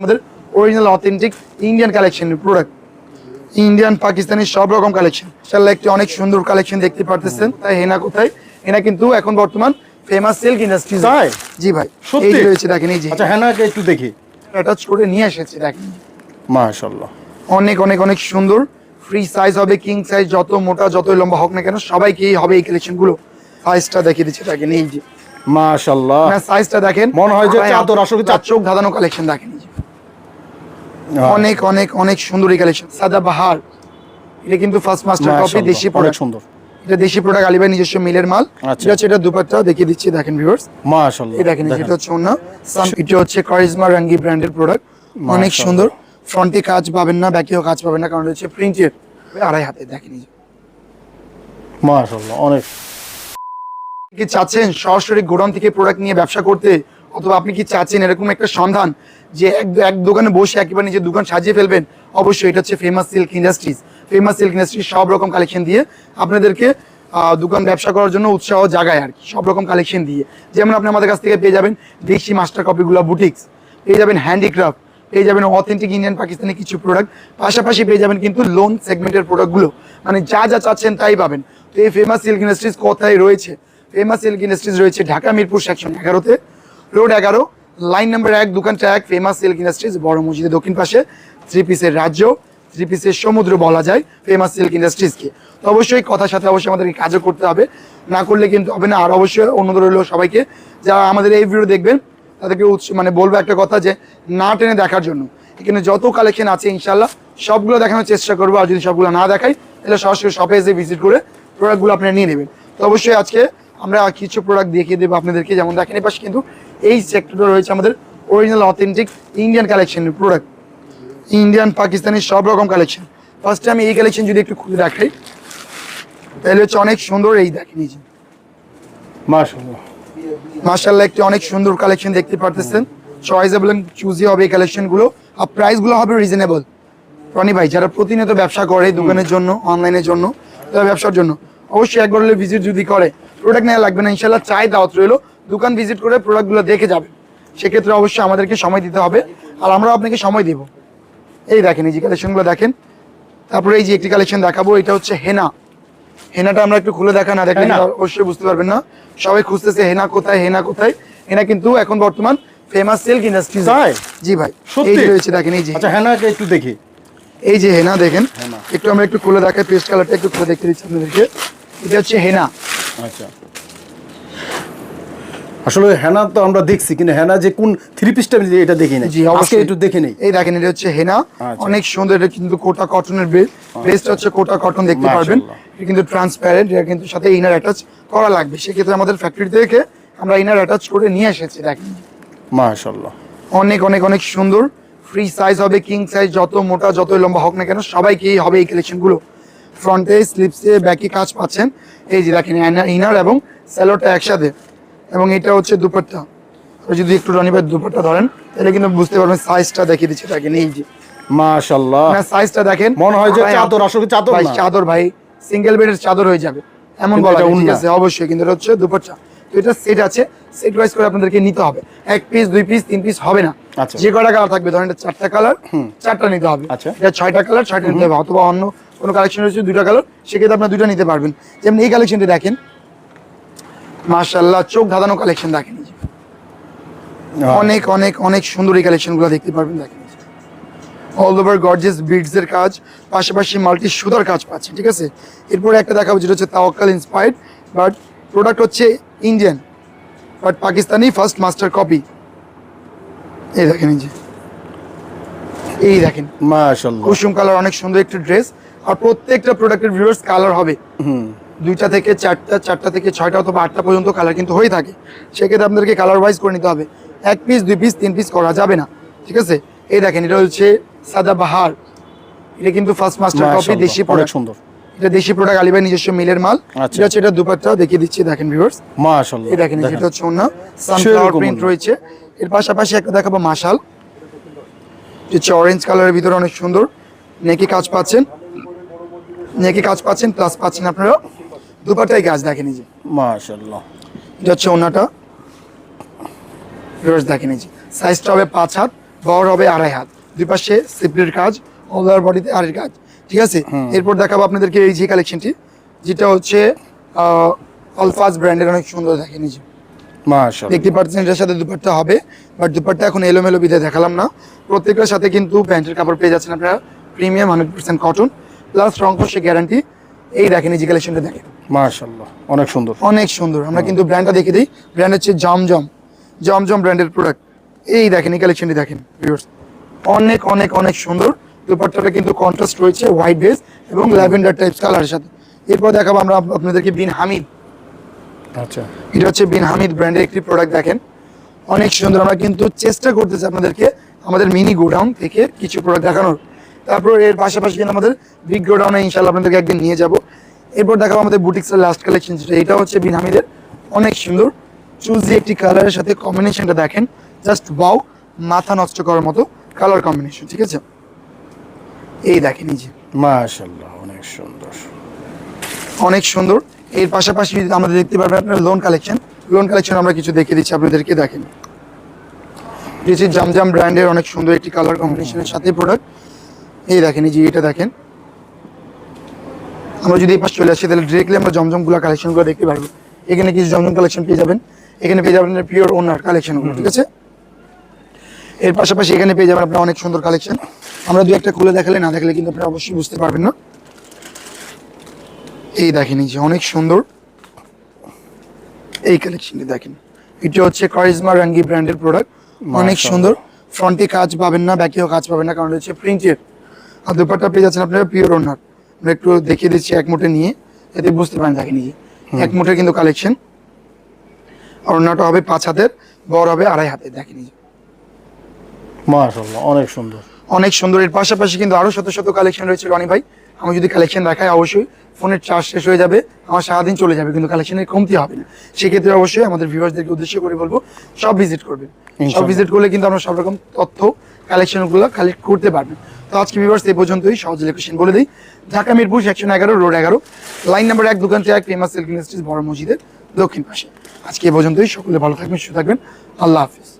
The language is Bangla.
আমাদের অরিজিনাল অথেন্টিক ইন্ডিয়ান কালেকশনের প্রোডাক্ট ইন্ডিয়ান পাকিস্তানি সব রকম কালেকশন ইনশাল্লাহ একটি অনেক সুন্দর কালেকশন দেখতে পারতেছেন। তাই হেনা কোথায়? হেনা কিন্তু এখন বর্তমান ফেমাস সিল্ক ইন্ডাস্ট্রি তাই? জি ভাই? এই রয়েছে দেখেন এই যে। আচ্ছা হ্যানাকে একটু দেখি। অ্যাটাচ করে নিয়ে এসেছে দেখেন। মাশাল্লাহ অনেক অনেক অনেক সুন্দর। ফ্রি সাইজ হবে কিং সাইজ যত মোটা যতই লম্বা হোক না কেন সবাইকেই হবে এই কালেকশনগুলো। সাইজটা দেখিয়ে দিচ্ছে দেখেন এই যে। মাশাল্লাহ না সাইজটা দেখেন। মনে হয় যে চাদর আসলে চার চোখ ধাঁধানো কালেকশন দেখেন। অনেক অনেক অনেক সুন্দর এই কালেকশন সাদা বাহার। এটা কিন্তু ফার্স্ট মাস্টার কপি দেশি প্রোডাক্ট সুন্দর। এটা দেশি প্রোডাক্ট আলিবাই নিজস্ব মিলের মাল। আচ্ছা। এটা হচ্ছে এটা দুপাট্টা দেখিয়ে দিচ্ছি দেখেন ভিউয়ার্স মাশাল্লাহ এই দেখেন এটা হচ্ছে অন্য সাম এটা হচ্ছে কারিজমা রঙ্গি ব্র্যান্ডের প্রোডাক্ট অনেক সুন্দর। ফ্রন্টে কাজ পাবেন না ব্যাকেও কাজ পাবেন না কারণ হচ্ছে প্রিন্টের আড়াই হাতে দেখেন যে। অনেক। কি চাচ্ছেন? সরাসরি গোডাউন থেকে প্রোডাক্ট নিয়ে ব্যবসা করতে? অথবা আপনি কি চাচ্ছেন এরকম একটা সন্ধান যে এক এক দোকানে বসে একেবারে নিজের দোকান সাজিয়ে ফেলবেন? অবশ্যই, এটা হচ্ছে famous silk industries famous silk industries সব রকম কালেকশন দিয়ে আপনাদেরকে দোকান ব্যবসা করার জন্য উৎসাহ জাগায় আর কি। সব রকম কালেকশন দিয়ে। যেমন আপনি আমাদের কাছ থেকে পেয়ে যাবেন দেশি মাস্টার কপিগুলো বুটিক্স পেয়ে যাবেন হ্যান্ডিক্রাফট পেয়ে যাবেন অথেন্টিক ইন্ডিয়ান পাকিস্তানি কিছু প্রোডাক্ট পাশাপাশি পেয়ে যাবেন কিন্তু লোন সেগমেন্টের প্রোডাক্টগুলো মানে যা যা চাচ্ছেন তাই পাবেন। তো এই ফেমাস সিল্ক ইন্ডাস্ট্রিজ কোথায় রয়েছে? ফেমাস সিল্ক ইন্ডাস্ট্রিজ রয়েছে ঢাকা মিরপুর সেকশন এগারোতে। রোড এগারো, লাইন নাম্বার এক দোকানটা এক ফেমাস সিল্ক ইন্ডাস্ট্রিজ বড় মসজিদের দক্ষিণ পাশে থ্রি পিসের রাজ্য থ্রি পিসের সমুদ্র বলা যায় ফেমাস সিল্ক ইন্ডাস্ট্রিজকে তো অবশ্যই কথার সাথে অবশ্যই আমাদেরকে কাজও করতে হবে। না করলে কিন্তু হবে না। আর অবশ্যই অন্যদের হলো সবাইকে, যারা আমাদের এই ভিডিও দেখবেন, তাদেরকে মানে বলব একটা কথা যে, না টেনে দেখার জন্য। এখানে যত কালেকশন আছে ইনশাল্লাহ সবগুলো দেখানোর চেষ্টা করব। আর যদি সবগুলো না দেখাই, তাহলে সরাসরি শপে এসে ভিজিট করে প্রোডাক্টগুলো আপনারা নিয়ে নেবেন। তো অবশ্যই আজকে আমরা কিছু প্রোডাক্ট দেখিয়ে দেবো আপনাদেরকে যেমন দেখেন এই পাশে কিন্তু এই সেক্টরটা রয়েছে আমাদের অরিজিনাল অথেন্টিক ইন্ডিয়ান কালেকশনের প্রোডাক্ট ইন্ডিয়ান পাকিস্তানি সব রকম কালেকশন ফার্স্টে আমি এই কালেকশন যদি একটু খুলে দেখাই তাহলে হচ্ছে অনেক সুন্দর এই দেখেন এই যে। মার্শাল্লাহ একটি অনেক সুন্দর কালেকশন দেখতে পারতেছেন। চয়েসেবল চুজি হবে এই কালেকশনগুলো আর প্রাইসগুলো হবে রিজনেবল রনি ভাই যারা প্রতিনিয়ত ব্যবসা করে দোকানের জন্য অনলাইনের জন্য তারা ব্যবসার জন্য অবশ্যই একবার হলে ভিজিট যদি করে। প্রোডাক্ট নেওয়া লাগবে না ইনশাল্লাহ চাই দাওয়াত রইল। দোকান ভিজিট করে প্রোডাক্টগুলো দেখে যাবেন সেক্ষেত্রে অবশ্যই আমাদেরকে সময় দিতে হবে। আর আমরাও আপনাকে সময় দিব। এই দেখেন এই যে কালেকশনগুলো দেখেন। তারপরে এই যে একটি কালেকশন দেখাবো এটা হচ্ছে হেনা। হেনাটা আমরা একটু খুলে দেখা না দেখলে হেনা? অবশ্যই বুঝতে পারবেন না। সবাই খুঁজতেছে হেনা কোথায় হেনা কোথায়? হেনা কিন্তু এখন বর্তমান ফেমাস সিল্ক ইন্ডাস্ট্রি? জি ভাই? এই যে রয়েছে দেখেন এই যে আচ্ছা হ্যানাকে একটু দেখি। এই যে হেনা দেখেন। একটু আমরা একটু খুলে দেখাই পেস্ট কালারটা একটু খুলে দেখতে দিচ্ছি আপনাদেরকে। এটা হচ্ছে হেনা। আচ্ছা। আসলে হেনা তো আমরা দেখছি কিন্তু হেনা যে কোন থ্রি পিসটা এটা দেখি না জি আজকে অবশ্যই। একটু দেখে নেই। এই দেখেন এটা হচ্ছে হেনা। আচ্ছা। অনেক সুন্দর এটা কিন্তু কোটা কটনের বেস বেসটা হচ্ছে কোটা কটন দেখতে পারবেন। এটা কিন্তু ট্রান্সপারেন্ট এটা কিন্তু সাথে ইনার অ্যাটাচ করা লাগবে। সেক্ষেত্রে আমাদের ফ্যাক্টরি থেকে আমরা ইনার অ্যাটাচ করে নিয়ে এসেছি দেখেন। মাশাল্লাহ অনেক অনেক অনেক সুন্দর। ফ্রি সাইজ হবে কিং সাইজ যত মোটা যতই লম্বা হোক না কেন সবাইকেই হবে এই কালেকশনগুলো ফ্রন্টে স্লিপসে ব্যাকে কাজ পাচ্ছেন। এই যে দেখেন ইনার এবং স্যালোটা একসাথে। এবং এটা হচ্ছে দুপাট্টা। যদি একটু রনিবার দুপাট্টা ধরেন তাহলে কিন্তু বুঝতে পারবেন সাইজটা দেখিয়ে দিচ্ছে দেখেন এই যে। মাশাল্লাহ না সাইজটা দেখেন। মনে হয় যে চাদর, আসলে চাদর ভাই। চাদর ভাই সিঙ্গেল বেডের চাদর হয়ে যাবে। এমন বলা। আছে অবশ্যই কিন্তু এটা হচ্ছে দুপাট্টা। তো এটা সেট আছে সেট ওয়াইজ করে আপনাদেরকে নিতে হবে। এক পিস দুই পিস তিন পিস হবে না। আচ্ছা। যে কয়টা কালার থাকবে? ধরেন এটা চারটা কালার চারটা নিতে হবে। আচ্ছা। এটা ছয়টা কালার ছয়টা নিতে হবে অথবা অন্য কোনো কালেকশন রয়েছে দুইটা কালার সেক্ষেত্রে আপনার দুইটা নিতে পারবেন। যেমন এই কালেকশনটি দেখেন মাশাল্লাহ চোখ ধাঁধানো কালেকশন দেখেন। অনেক অনেক অনেক সুন্দর এই কালেকশনগুলো দেখতে পারবেন দেখেন। অল ওভার গর্জেস বিডস এর কাজ পাশাপাশি মাল্টি সুতার কাজ পাচ্ছে ঠিক আছে? এরপরে একটা দেখাবো যেটা হচ্ছে তাওয়াক্কাল ইন্সপায়ার্ড বাট প্রোডাক্ট হচ্ছে Indian but Pakistani first master copy এই দেখেন এই যে। এই দেখেন। মাশাল্লাহ কুসুম কালার অনেক সুন্দর একটি ড্রেস আর প্রত্যেকটা প্রোডাক্টের ভিউয়ার্স কালার হবে। হুম। দুইটা থেকে চারটা চারটা থেকে ছয়টা অথবা আটটা পর্যন্ত কালার কিন্তু হয়ে থাকে। সেক্ষেত্রে আপনাদেরকে কালার ওয়াইজ করে নিতে হবে। এক পিস দুই পিস তিন পিস করা যাবে না। ঠিক আছে? এই দেখেন এটা হচ্ছে সাদা বাহার। এটা কিন্তু ফার্স্ট মাস্টার কপি দেশি প্রোডাক্ট সুন্দর। এটা দেশি প্রোডাক্ট আলিবাই নিজস্ব মিলের মাল। আচ্ছা। এটা হচ্ছে এটা দুপাট্টা দেখিয়ে দিচ্ছি দেখেন ভিউয়ার্স মাশাল্লাহ এই দেখেন। এটা হচ্ছে অন্য সানফ্লাওয়ার প্রিন্ট রয়েছে। এর পাশাপাশি একটা দেখাবো মাশাল। যে হচ্ছে অরেঞ্জ কালারের ভিতরে অনেক সুন্দর। নেকি কাজ পাচ্ছেন। নেকি কাজ পাচ্ছেন প্লাস পাচ্ছেন আপনারা। দুপাটাই গাছ দেখে যে মাশাল্লাহ এটা হচ্ছে ওনাটা। রোজ দেখেন এই যে সাইজটা হবে পাঁচ হাত বহর হবে আড়াই হাত। দুই পাশে সিপ্রির কাজ অল ওভার বডিতে আড়ের কাজ। ঠিক আছে? এরপর দেখাবো আপনাদেরকে এই যে কালেকশনটি যেটা হচ্ছে অলফাজ ব্র্যান্ডের অনেক সুন্দর দেখে মাশাআল্লাহ। দেখতে পাচ্ছেন এটার সাথে দুপাট্টা হবে বাট দুপাট্টা এখন এলোমেলো বিধে দেখালাম না। প্রত্যেকটার সাথে কিন্তু প্যান্টের কাপড় পেয়ে যাচ্ছেন আপনারা। Premium hundred percent cotton plus রং গ্যারান্টি এই দেখেন এই যে কালেকশনটা দেখেন। মাশাআল্লাহ অনেক সুন্দর। অনেক সুন্দর। আমরা কিন্তু ব্র্যান্ডটা দেখে দিই। ব্র্যান্ড হচ্ছে জমজম জমজম ব্র্যান্ডের প্রোডাক্ট এই দেখেন এই কালেকশনটি দেখেন। অনেক অনেক অনেক সুন্দর। দুপাট্টাটা কিন্তু কন্ট্রাস্ট রয়েছে হোয়াইট বেস এবং ল্যাভেন্ডার টাইপস কালারের সাথে। এরপর দেখাবো আমরা আপনাদেরকে বিন হামিদ আচ্ছা। এটা হচ্ছে বিন হামিদ ব্র্যান্ডের একটি প্রোডাক্ট দেখেন। অনেক সুন্দর। আমরা কিন্তু চেষ্টা করতেছি আপনাদেরকে আমাদের মিনি গোডাউন থেকে কিছু প্রোডাক্ট দেখানোর। তারপর এর পাশাপাশি কিন্তু আমাদের বিগ গোডাউনে ইনশাল্লাহ আপনাদেরকে একদিন নিয়ে যাব। এরপর দেখাবো আমাদের বুটিক্সের লাস্ট কালেকশন যেটা এটা হচ্ছে বিন হামিদের অনেক সুন্দর। চুজি একটি কালারের সাথে কম্বিনেশনটা দেখেন। জাস্ট বাউ মাথা নষ্ট করার মতো কালার কম্বিনেশন ঠিক আছে? এই দেখেন এই যে। মাশাআল্লাহ অনেক সুন্দর। অনেক সুন্দর। এর পাশাপাশি আমাদের দেখতে পারবেন আপনার লোন কালেকশন লোন কালেকশন আমরা কিছু দেখে দিচ্ছি আপনাদেরকে দেখেন। জামজাম ব্র্যান্ডের অনেক সুন্দর একটি কালার কম্বিনেশনের সাথে প্রোডাক্ট এই দেখেন এই যে এটা দেখেন। আমরা যদি এই পাশ চলে আসি তাহলে ডিরেক্টলি আমরা জমজমগুলো কালেকশনগুলো দেখতে পারব। এখানে কিছু জমজম কালেকশন পেয়ে যাবেন। এখানে পেয়ে যাবেন পিওর ওনার কালেকশনগুলো ঠিক আছে? এর পাশাপাশি এখানে পেয়ে যাবেন আপনার অনেক সুন্দর কালেকশন আমরা দু একটা খুলে দেখালে না দেখালে কিন্তু আপনারা অবশ্যই বুঝতে পারবেন না। এই দেখেন এই যে অনেক সুন্দর। এই কালেকশনটি দেখেন। এটা হচ্ছে কারিজমা রাঙ্গি ব্র্যান্ডের প্রোডাক্ট অনেক সুন্দর। ফ্রন্টে কাজ পাবেন না ব্যাকেও কাজ পাবেন না কারণ হচ্ছে প্রিন্টের আর দুপাট্টা পেয়ে যাচ্ছেন আপনারা পিওর ওনার আমরা একটু দেখিয়ে দিচ্ছি এক মুঠে নিয়ে যাতে বুঝতে পারেন দেখেন নিজে এক মুঠে কিন্তু কালেকশন আর ওনাটা হবে পাঁচ হাতের বড় হবে আড়াই হাতে দেখে নিয়ে যে। মাশাআল্লাহ অনেক সুন্দর। অনেক সুন্দর। এর পাশাপাশি কিন্তু আরও শত শত কালেকশন রয়েছে রনি ভাই। আমি যদি কালেকশন দেখাই অবশ্যই ফোনের চার্জ শেষ হয়ে যাবে আমার সারাদিন চলে যাবে কিন্তু কালেকশনের কমতি হবে না। সেক্ষেত্রে অবশ্যই আমাদের ভিউয়ার্সদেরকে উদ্দেশ্য করে বলব সব ভিজিট করবেন। সব ভিজিট করলে কিন্তু আমরা সব রকম তথ্য কালেকশনগুলো কালেক্ট করতে পারবেন। তো আজকে ভিউয়ার্স এই পর্যন্তই সহজ লোকেশন বলে দিই। ঢাকা মিরপুর সেকশন এগারো রোড এগারো। লাইন নাম্বার এক দোকান থেকে এক ফেমাস সিল্ক ইন্ডাস্ট্রিজ বড় মসজিদের দক্ষিণ পাশে। আজকে এই পর্যন্তই সকলে ভালো থাকবেন সুস্থ থাকবেন। আল্লাহ হাফিজ।